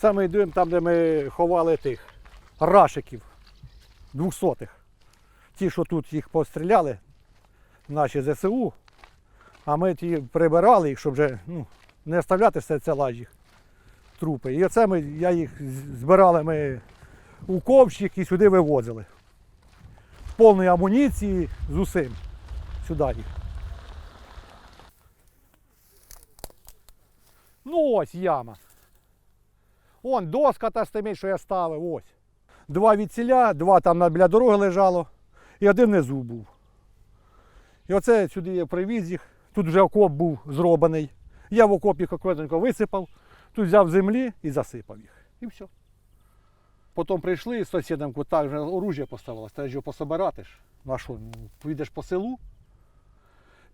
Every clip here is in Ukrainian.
Це ми йдемо там, де ми ховали тих рашиків двохсотих. Ті, що тут їх постріляли, наші ЗСУ, а ми ті прибирали їх, щоб вже ну, не оставляти все це лаж їх трупи. І оце ми, я їх збирали ми у ковчик і сюди вивозили. Повної амуніції з усім. Сюди їх. Ну ось яма. Вон доска та стемить, що я ставив, ось. Два відціля, два там біля дороги лежало, і один внизу був. І оце сюди я привіз їх. Тут вже окоп був зроблений. Я в окоп їх висипав, тут взяв землі і засипав їх. І все. Потім прийшли з сусідом, так вже оружие поставилось, треба ж його пособирати ж. Ну а що, ну, поїдеш по селу?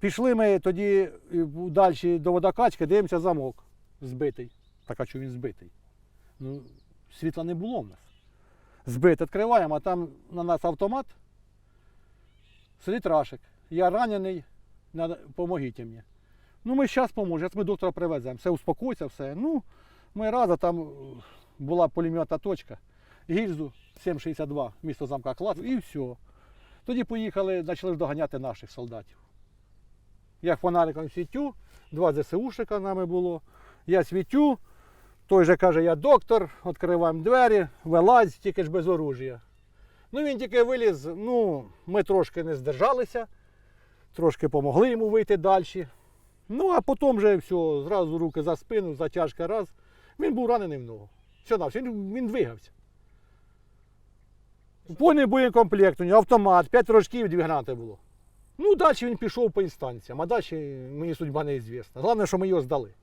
Пішли ми тоді далі до водокачки, дивимося замок збитий. Так а що він збитий? Ну, світла не було в нас. Збитий, відкриваємо, а там на нас автомат. Сидить Рашик. Я ранений, надо, мені. Ну, ми зараз поможемо, ми доктора привеземо. Все успокойся, все. Ну, ми раз, а там е, була пулеметна точка. Гільзу 7,62, місто замка клас, і все. Тоді поїхали, почали доганяти наших солдатів. Я фонариком світю, два ЗСУшика нами було. Я світю, той же каже, я доктор, відкриваємо двері, вилазь, тільки ж без оружия. Ну він тільки виліз, ну, ми трошки не здержалися, трошки помогли йому вийти далі. Ну, а потім вже все, зразу руки за спину, затяжка раз. Він був ранений в ногу. Все, на все, він, він двигався. Повний боєкомплект, у нього автомат, 5 рожків, дві гранати було. Ну, далі він пішов по інстанціям, а далі мені судьба неізвісна. Головне, що ми його здали.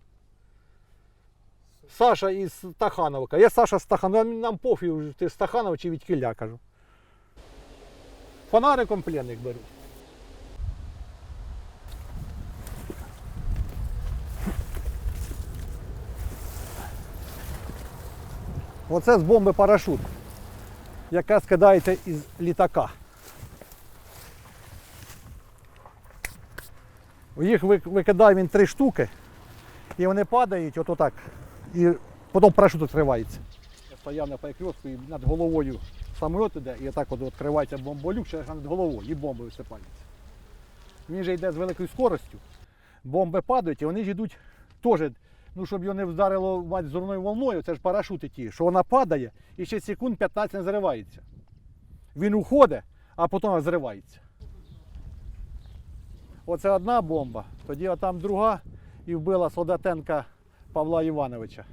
Саша із Стахановка. Я Саша Стаханова, нам пофіг, ти з Стаханова чи від Кілля, кажу. Фонариком пленник беруть. Оце з бомби парашут, яка скидається із літака. Їх викидає він три штуки, і вони падають от отак. І потім парашут відкривається. Я стояв на перекрестку і над головою самоліт іде, і отак от відкривається бомболюк, ще над головою, і бомби висипаються. Він же йде з великою скоростю. Бомби падають, і вони ж йдуть теж, ну щоб його не вдарило мать зорною волною, це ж парашути ті, що вона падає і ще секунд 15 не зривається. Він уходить, а потім зривається. Оце одна бомба, тоді там друга і вбила Солдатенка Павла Івановича.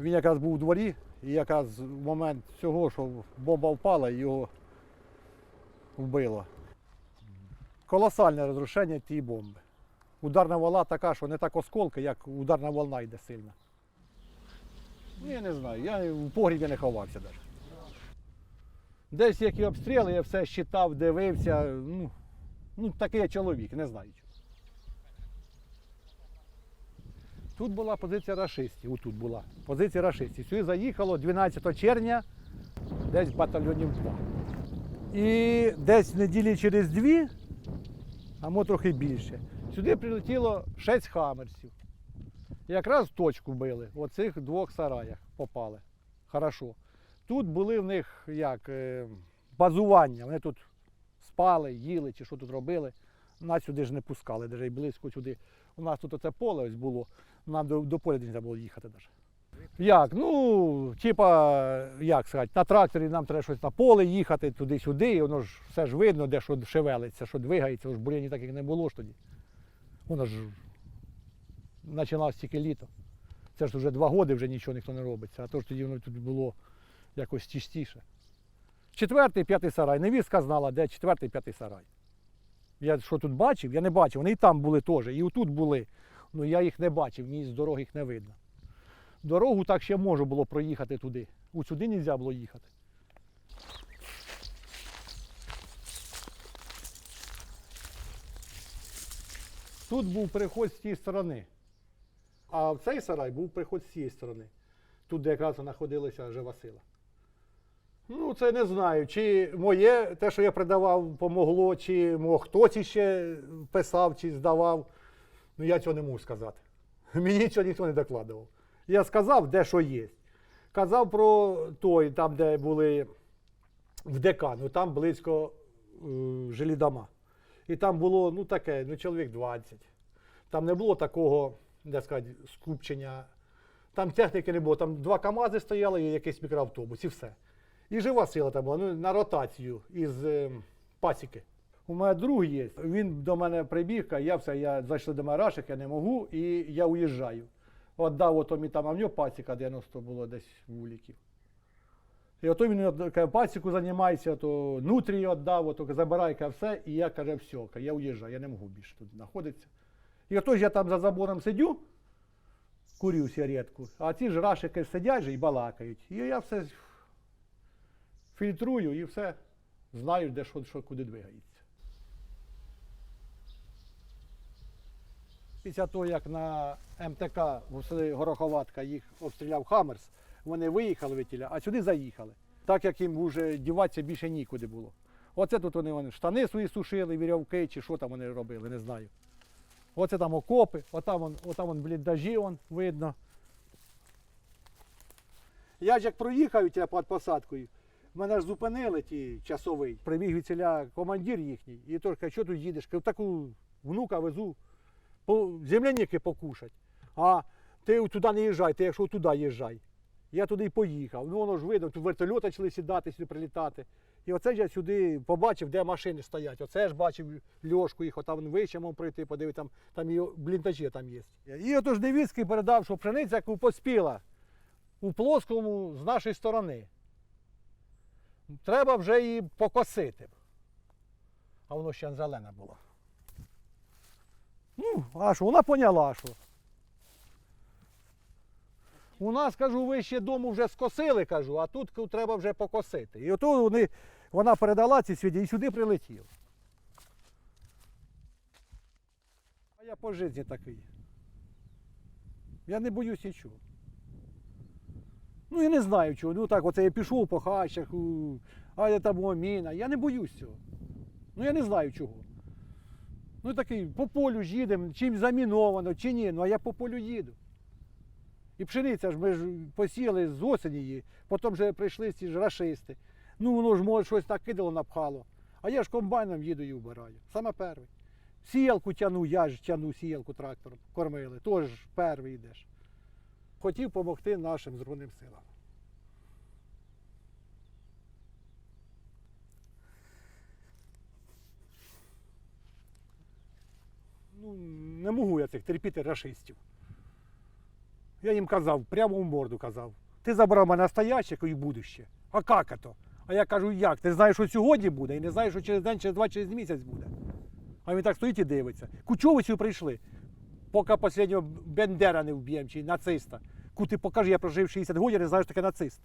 Він якраз був у дворі, і якраз в момент цього, що бомба впала, його вбило. Колосальне розрушення тієї бомби. Ударна волна така, що не так осколки, як ударна волна йде сильно. Ну, я не знаю, я в погрібі не ховався навіть. Десь які обстріли, я все щитав, дивився. Ну, ну такий я чоловік, не знаю. чого. Тут була позиція рашистів, отут була позиція рашистів. Сюди заїхало 12 червня, десь батальйонів два. І десь неділі через дві, а може трохи більше, сюди прилетіло 6 хамерсів. Якраз в точку били, в оцих двох сараях попали. Хорошо. Тут були в них як е, базування. Вони тут спали, їли чи що тут робили. Нас сюди ж не пускали, навіть близько сюди. У нас тут оце поле ось було, нам до, до поля не треба було їхати навіть. Як? Ну, типа, як сказати, на тракторі нам треба щось на поле їхати туди-сюди, і воно ж все ж видно, де що шевелиться, що двигається, ж бур'янів таких не було ж тоді. Воно ж починалось тільки літо. Це ж вже два роки вже нічого ніхто не робиться, а то ж тоді воно тут було якось чистіше. Четвертий, п'ятий сарай. Невістка знала, де четвертий, п'ятий сарай. Я що тут бачив, я не бачив. Вони і там були теж, і отут були. Ну я їх не бачив, мені з дороги їх не видно. Дорогу так ще можу було проїхати туди. У сюди не можна було їхати. Тут був переход з тієї сторони. А в цей сарай був приход з цієї сторони. Тут, де якраз знаходилася жива сила. Ну, це не знаю. Чи моє, те, що я придавав, помогло, чи хтось іще писав, чи здавав. Ну, я цього не можу сказати. Мені цього ніхто не докладував. Я сказав, де що є. казав про той, там, де були в ДК, ну там близько е, жилі дома. І там було ну таке, ну чоловік 20. Там не було такого, де сказати, скупчення. Там техніки не було, там два КАМАЗи стояли і якийсь мікроавтобус, і все. І жива сила там була, ну, на ротацію із е, пасіки. У мене друг є, він до мене прибіг, каже, я все, я зайшли до мене рашик, я не можу, і я уїжджаю. Отдав ото мені там, а в нього пасіка 90 було десь вуликів. І ото він каже, пасіку займається, то нутрі віддав, ото забирай каже, все, і я каже, все, каже, я уїжджаю, я не можу більше тут знаходитися. І ото ж я там за забором сидю, курю сигаретку, а ці ж рашики сидять же і балакають. І я все фільтрую і все знаю, де що, що куди двигається. Після того, як на МТК Гороховатка їх обстріляв Хаммерс, вони виїхали витіля, а сюди заїхали. Так як їм вже діватися більше нікуди було. Оце тут вони, вони штани свої сушили, вірьовки, чи що там вони робили, не знаю. Оце там окопи, отам, вон, отам вон бліндажі вон, видно. Я ж як проїхав я під посадкою, мене ж зупинили ті часовий. Прибіг від ціля командир їхній, і той каже, що тут їдеш? Таку внука везу земляніки покушать. А ти туди не їжджай, ти якщо туди їжджай. Я туди й поїхав. Ну воно ж видно, тут вертольоти почали сідати, сюди прилітати. І оце ж я сюди побачив, де машини стоять. Оце ж бачив льошку їх, отам вище мав прийти, подивити, там, там і бліндажі там є. І отож Девіцький передав, що пшениця яку поспіла у плоскому з нашої сторони. Треба вже її покосити. А воно ще зелена була. Ну, а що, вона поняла, що. У нас, кажу, ви ще дому вже скосили, кажу, а тут треба вже покосити. І ото вони, вона передала ці світі і сюди прилетів. А я по житті такий. Я не боюсь нічого. Ну я не знаю чого. Ну так, оце я пішов по хащах, а я там у міна. Я не боюсь цього. Ну я не знаю чого. Ну такий, по полю ж їдемо, чим заміновано, чи ні, ну а я по полю їду. І пшениця ж ми ж посіяли з осені її, потім вже прийшли ці ж рашисти. Ну воно ж може щось так кидало, напхало. А я ж комбайном їду і вбираю. Саме перший. Сіялку тяну, я ж тяну сіялку трактором, кормили. Тож перший йдеш. Хотів допомогти нашим Збройним силам. Ну, не можу я цих терпіти рашистів. Я їм казав, прямо в морду казав. Ти забрав мене настояще і будуще. А як це? А я кажу, як? Ти знаєш, що сьогодні буде, і не знаєш, що через день, через два, через місяць буде. А він так стоїть і дивиться. Кучовицю прийшли, поки останнього Бендера не вб'ємо, чи нациста. Ку ти покажи, я прожив 60 років, я не знаю, що таке нацист.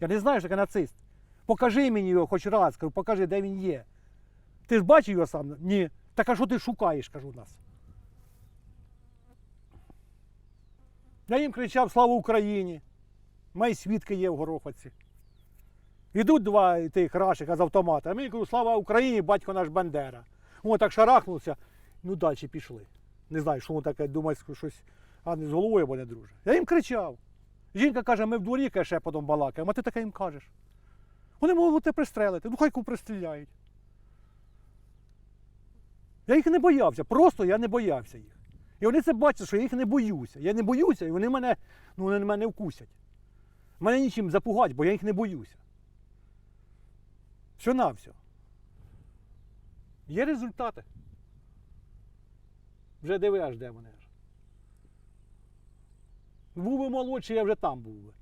Я не знаю, що таке нацист. Покажи мені його хоч раз, кажу, покажи, де він є. Ти ж бачив його сам? Ні. Так а що ти шукаєш, кажу нас. Я їм кричав Слава Україні! Мої свідки є в Гороховці. Ідуть два тих рашика з автомата, а мені кажу, слава Україні, батько наш Бандера. О, так шарахнувся, ну далі пішли. Не знаю, що воно таке, думаю, щось, а не з головою або не друже. Я їм кричав. Жінка каже, ми в дворі каже, шепотом балакаємо, а ти таке їм кажеш. Вони можуть тебе пристрелити, ну хай кого пристріляють. Я їх не боявся, просто я не боявся їх. І вони це бачать, що я їх не боюся. Я не боюся, і вони мене, ну, вони мене вкусять. Мене нічим запугать, бо я їх не боюся. Все на все. Є результати. Вже диви аж де вони. ж. Був би молодший, я вже там був би.